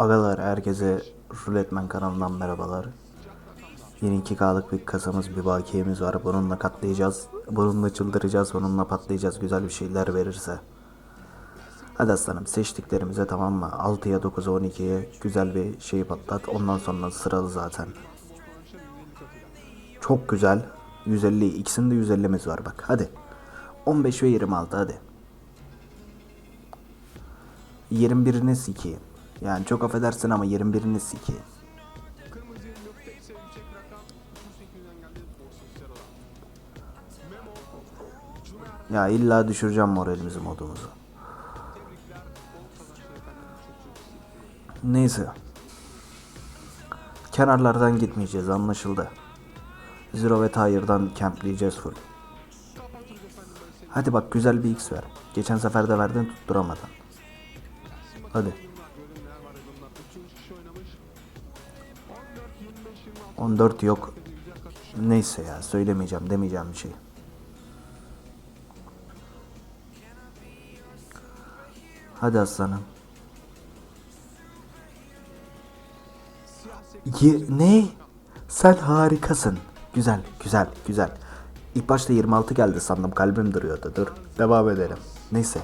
Agalar herkese Ruletman kanalından merhabalar. Yeni 2K'lık bir kasamız bir bakiyemiz var. Bununla katlayacağız. Bununla çıldıracağız. Bununla patlayacağız. Güzel bir şeyler verirse. Hadi aslanım seçtiklerimize tamam mı? 6'ya 9'a 12'ye güzel bir şey patlat. Ondan sonra sıralı zaten. Çok güzel. 150 ikisinde 150'miz var bak. Hadi. 15 ve 26 hadi. 21'ini sikeyim. Yani çok affedersin ama 21'ini sikeyim. Ya illa düşüreceğim moralimizi modumuzu. Neyse. Kenarlardan gitmeyeceğiz anlaşıldı. Zero ve Tire'dan campleyeceğiz full. Hadi bak güzel bir X ver. Geçen sefer de verdin tutturamadın. Hadi. 14 yok. Neyse ya söylemeyeceğim demeyeceğim bir şey. Hadi aslanım. Ye- ne? Sen harikasın. Güzel, güzel, güzel. İlk başta 26 geldi sandım. Kalbim duruyordu. Dur. Devam edelim. Neyse.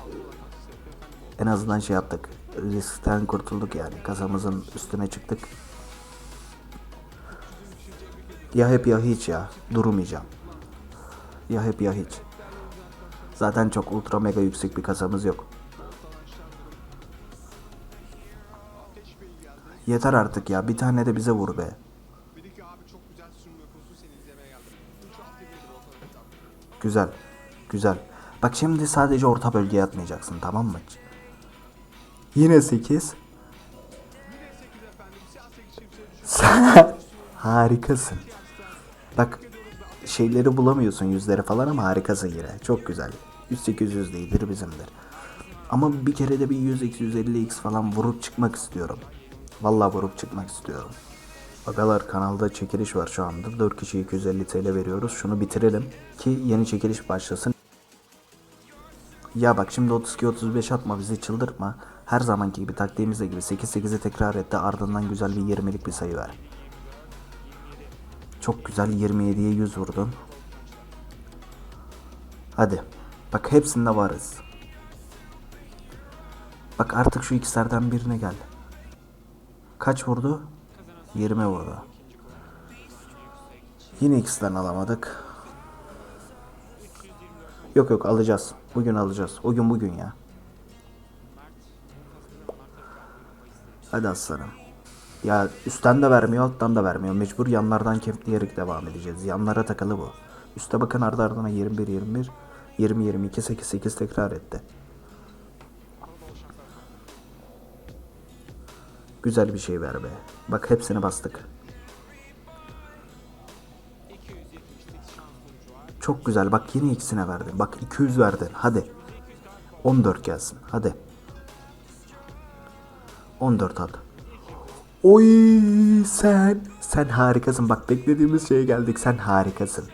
En azından şey yaptık. Riskten kurtulduk yani. Kasamızın üstüne çıktık. Ya hep ya hiç ya. Durmayacağım. Ya hep ya hiç. Zaten çok ultra mega yüksek bir kasamız yok. Yeter artık ya. Bir tane de bize vur be. Güzel. Güzel. Bak şimdi sadece orta bölgeye atmayacaksın tamam mı? Yine 8. Sen harikasın. Bak şeyleri bulamıyorsun yüzleri falan ama harikasın yine. Çok güzel. 100-800 değildir bizimdir. Ama bir kere de bir 100x 150x falan vurup çıkmak istiyorum. Vallahi vurup çıkmak istiyorum. Agalar kanalda çekiliş var şu anda. 4 kişi 250 TL veriyoruz. Şunu bitirelim ki yeni çekiliş başlasın. Ya bak şimdi 32-35 atma bizi çıldırtma. Her zamanki gibi taktiğimizde gibi 8-8'i tekrar etti ardından güzel bir 20'lik bir sayı ver. Çok güzel 27'ye 100 vurdun. Hadi. Bak hepsinde varız. Bak artık şu ikisilerden birine gel. Kaç vurdu? 20 vurdu. Yine ikisinden alamadık. Yok yok alacağız. Bugün alacağız. O gün bugün ya. Hadi aslanım. Ya üstten de vermiyor alttan da vermiyor. Mecbur yanlardan kempleyerek devam edeceğiz. Yanlara takılı bu. Üste bakın ardı ardına 21 21 20 22 8 8 tekrar etti. Güzel bir şey ver be. Bak hepsini bastık. Çok güzel. Bak yine ikisine verdin. Bak 200 verdin. Hadi. 14 gelsin. Hadi. 14 al. Oy sen. Sen harikasın. Bak beklediğimiz şeye geldik. Sen harikasın.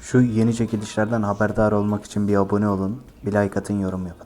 Şu yeni çekilişlerden haberdar olmak için bir abone olun. Bir like atın yorum yapın.